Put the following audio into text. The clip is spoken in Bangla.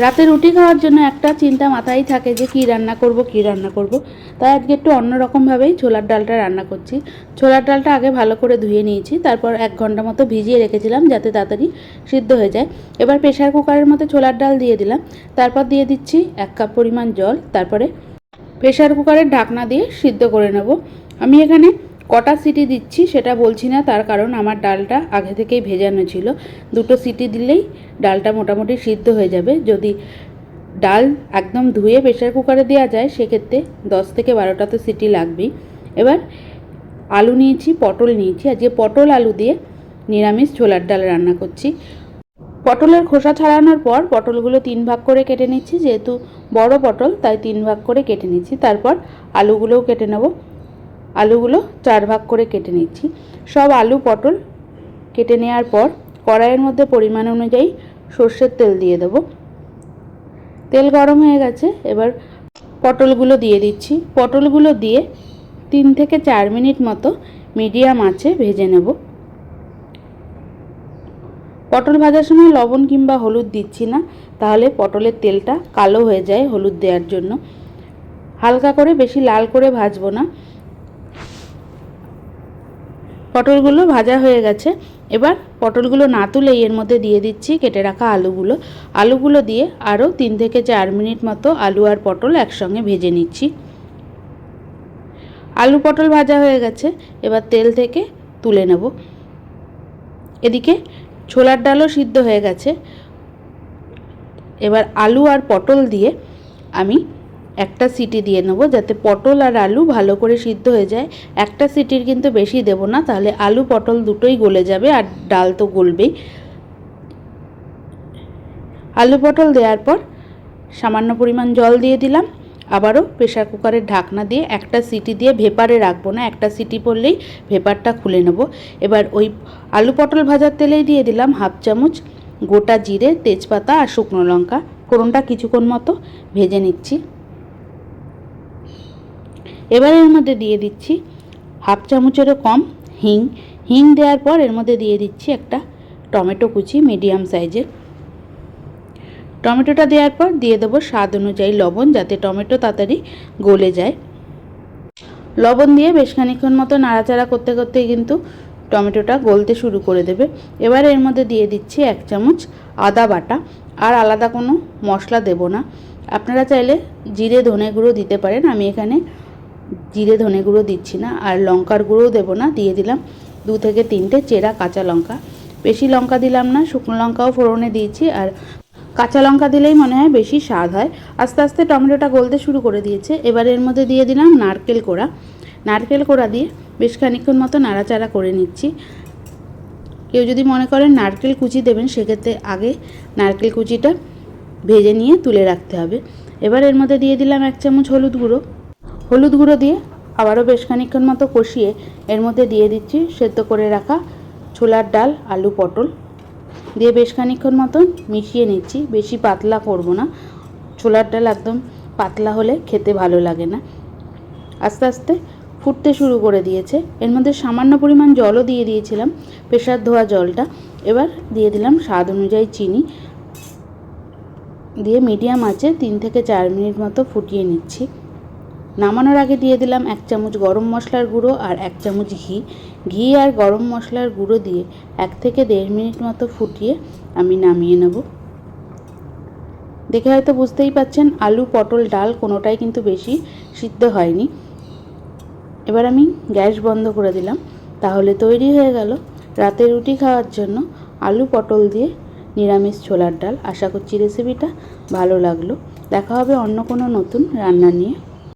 রাতে রুটি খাওয়ার জন্য একটা চিন্তা মাথায় থাকে যে কী রান্না করব, কী রান্না করব। তাই আজকে একটু অন্যরকমভাবেই ছোলার ডালটা রান্না করছি। ছোলার ডালটা আগে ভালো করে ধুয়ে নিয়েছি, তারপর এক ঘণ্টা মতো ভিজিয়ে রেখেছিলাম যাতে তাড়াতাড়ি সিদ্ধ হয়ে যায়। এবার প্রেশার কুকারের মতো ছোলার ডাল দিয়ে দিলাম। তারপর দিয়ে দিচ্ছি এক কাপ পরিমাণ জল, তারপরে প্রেশার কুকারের ঢাকনা দিয়ে সিদ্ধ করে নেব। আমি এখানে কটা সিটি দিচ্ছি সেটা বলছি না, তার কারণ আমার ডালটা আগে থেকেই ভেজানো ছিল। দুটো সিটি দিলেই ডালটা মোটামুটি সিদ্ধ হয়ে যাবে। যদি ডাল একদম ধুয়ে প্রেশার কুকারে দেওয়া যায়, সেক্ষেত্রে দশ থেকে বারোটা তো সিটি লাগবেই। এবার আলু নিয়েছি, পটল নিয়েছি। আজকে পটল আলু দিয়ে নিরামিষ ছোলার ডাল রান্না করছি। পটলের খোসা ছাড়ানোর পর পটলগুলো তিন ভাগ করে কেটে নিচ্ছি। যেহেতু বড় পটল, তাই তিন ভাগ করে কেটে নিচ্ছি। তারপর আলুগুলোও কেটে নেব। আলুগুলো চার ভাগ করে কেটে নিচ্ছি। সব আলু, পটল কেটে নেওয়ার পর কড়াইয়ের মধ্যে পরিমাণ অনুযায়ী সর্ষের তেল দিয়ে দেবো। তেল গরম হয়ে গেছে, এবার পটলগুলো দিয়ে দিচ্ছি। পটলগুলো দিয়ে তিন থেকে চার মিনিট মতো মিডিয়াম আঁচে ভেজে নেব। পটল ভাজার সময় লবণ কিংবা হলুদ দিচ্ছি না, তাহলে পটলের তেলটা কালো হয়ে যায় হলুদ দেওয়ার জন্য। হালকা করে, বেশি লাল করে ভাজবো না। পটলগুলো ভাজা হয়ে গেছে। এবার পটলগুলো না তুলেই এর মধ্যে দিয়ে দিচ্ছি কেটে রাখা আলুগুলো। আলুগুলো দিয়ে আরও তিন থেকে চার মিনিট মতো আলু আর পটল একসঙ্গে ভেজে নিচ্ছি। আলু পটল ভাজা হয়ে গেছে, এবার তেল থেকে তুলে নেব। এদিকে ছোলার ডালও সিদ্ধ হয়ে গেছে। এবার আলু আর পটল দিয়ে আমি একটা সিটি দিয়ে নেব যাতে পটল আর আলু ভালো করে সিদ্ধ হয়ে যায়। একটা সিটির কিন্তু বেশি দেব না, তাহলে আলু পটল দুটোই গলে যাবে আর ডাল তো গলবেই। আলু পটল দেওয়ার পর সামান্য পরিমাণ জল দিয়ে দিলাম। আবারও প্রেশার কুকারের ঢাকনা দিয়ে একটা সিটি দিয়ে ভেপারে রাখব না, একটা সিটি পড়লেই ভেপারটা খুলে নেব। এবার ওই আলু পটল ভাজার তেলেই দিয়ে দিলাম হাফ চামচ গোটা জিরে, তেজপাতা আর শুকনো লঙ্কা। ফোড়নটা কিছুক্ষণ মতো ভেজে নিচ্ছি। এবার এর মধ্যে দিয়ে দিচ্ছি হাফ চামচেরও কম হিং। হিং দেওয়ার পর এর মধ্যে দিয়ে দিচ্ছি একটা টমেটো কুচি মিডিয়াম সাইজের। টমেটোটা দেওয়ার পর দিয়ে দেবো স্বাদ অনুযায়ী লবণ যাতে টমেটো তাড়াতাড়ি গলে যায়। লবণ দিয়ে বেশ খানিক্ষণ মতো নাড়াচাড়া করতে করতে কিন্তু টমেটোটা গলতে শুরু করে দেবে। এবার এর মধ্যে দিয়ে দিচ্ছি এক চামচ আদা বাটা। আর আলাদা কোনো মশলা দেব না। আপনারা চাইলে জিরে, ধনে গুঁড়ো দিতে পারেন। আমি এখানে জিরে ধনে গুঁড়ো দিচ্ছি না, আর লঙ্কার গুঁড়োও দেবো না, দিয়ে দিলাম দু থেকে তিনটে চেরা কাঁচা লঙ্কা। বেশি লঙ্কা দিলাম না, শুকনো লঙ্কাও ফোড়নে দিয়েছি, আর কাঁচা লঙ্কা দিলেই মনে হয় বেশি স্বাদ হয়। আস্তে আস্তে টমেটোটা গলতে শুরু করে দিয়েছে, এবার এর মধ্যে দিয়ে দিলাম নারকেল কোড়া। নারকেল কোড়া দিয়ে বেশ খানিক্ষণ মতো নাড়াচাড়া করে নিচ্ছি। কেউ যদি মনে করেন নারকেল কুচি দেবেন, সেক্ষেত্রে আগে নারকেল কুচিটা ভেজে নিয়ে তুলে রাখতে হবে। এবার এর মধ্যে দিয়ে দিলাম এক চামচ হলুদ গুঁড়ো। হলুদ গুঁড়ো দিয়ে আবারও বেশ খানিক্ষণ মতো কষিয়ে এর মধ্যে দিয়ে দিচ্ছি সেদ্ধ করে রাখা ছোলার ডাল, আলু, পটল। দিয়ে বেশ খানিক্ষণ মতন মিশিয়ে নিচ্ছি। বেশি পাতলা করব না। ছোলার ডাল একদম পাতলা হলে খেতে ভালো লাগে না। আস্তে আস্তে ফুটতে শুরু করে দিয়েছে। এর মধ্যে সামান্য পরিমাণ জলও দিয়ে দিয়েছিলাম প্রেশার ধোয়া জলটা। এবার দিয়ে দিলাম স্বাদ অনুযায়ী চিনি। দিয়ে মিডিয়াম আছে তিন থেকে চার মিনিট মতো ফুটিয়ে নিচ্ছি। নামানোর আগে দিয়ে দিলাম এক চামচ গরম মশলার গুঁড়ো আর এক চামচ ঘি। ঘি আর গরম মশলার গুঁড়ো দিয়ে এক থেকে দেড় মিনিট মতো ফুটিয়ে আমি নামিয়ে নেব। দেখে হয়তো বুঝতেই পাচ্ছেন, আলু, পটল, ডাল কোনোটাই কিন্তু বেশি সিদ্ধ হয়নি। এবার আমি গ্যাস বন্ধ করে দিলাম, তাহলে তৈরি হয়ে গেল রাতে রুটি খাওয়ার জন্য আলু, পটল দিয়ে নিরামিষ ছোলার ডাল। আশা করছি রেসিপিটা ভালো লাগল। দেখা হবে অন্য কোনো নতুন রান্না নিয়ে।